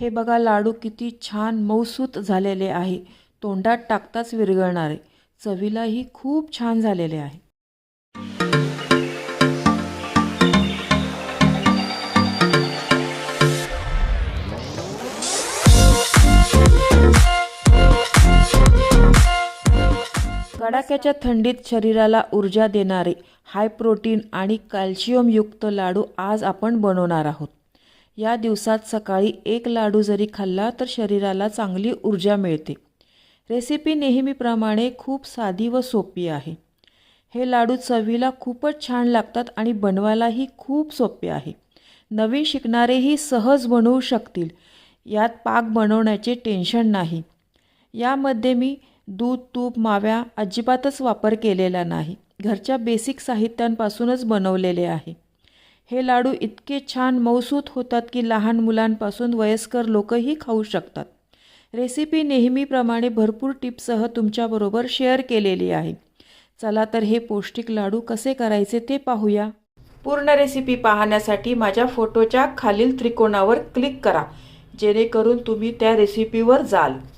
हे बघा लाडू किती छान मौसूत झालेले आहे. तोंडात टाकताच विरघळणारे चवीलाही खूप छान झालेले आहे. कडाक्याच्या थंडीत शरीराला ऊर्जा देणारे हाय प्रोटीन आणि कॅल्शियमयुक्त लाडू आज आपण बनवणार आहोत. या दिवसात सकाळी एक लाडू जरी खाल्ला तर शरीराला चांगली ऊर्जा मिळते. रेसिपी नेहमीप्रमाणे खूप साधी व सोपी आहे. हे लाडू चवीला खूपच छान लागतात आणि बनवायलाही खूप सोपे आहे. नवीन शिकणारेही सहज बनवू शकतील. यात पाक बनवण्याचे टेन्शन नाही. यामध्ये मी दूध तूप माव्या अजिबातच वापर केलेला नाही. घरच्या बेसिक साहित्यांपासूनच बनवलेले आहे. हे लाडू इतके छान मऊसूत होतात की लहान मुलांपासून वयस्कर लोकही खाऊ शकतात. रेसिपी नेहमीप्रमाणे भरपूर टिप्ससह तुमच्याबरोबर शेअर केलेली आहे. चला तर हे पौष्टिक लाडू कसे करायचे ते पाहूया. पूर्ण रेसिपी पाहण्यासाठी माझ्या फोटोच्या खालील त्रिकोणावर क्लिक करा जेणेकरून तुम्ही त्या रेसिपीवर जाल.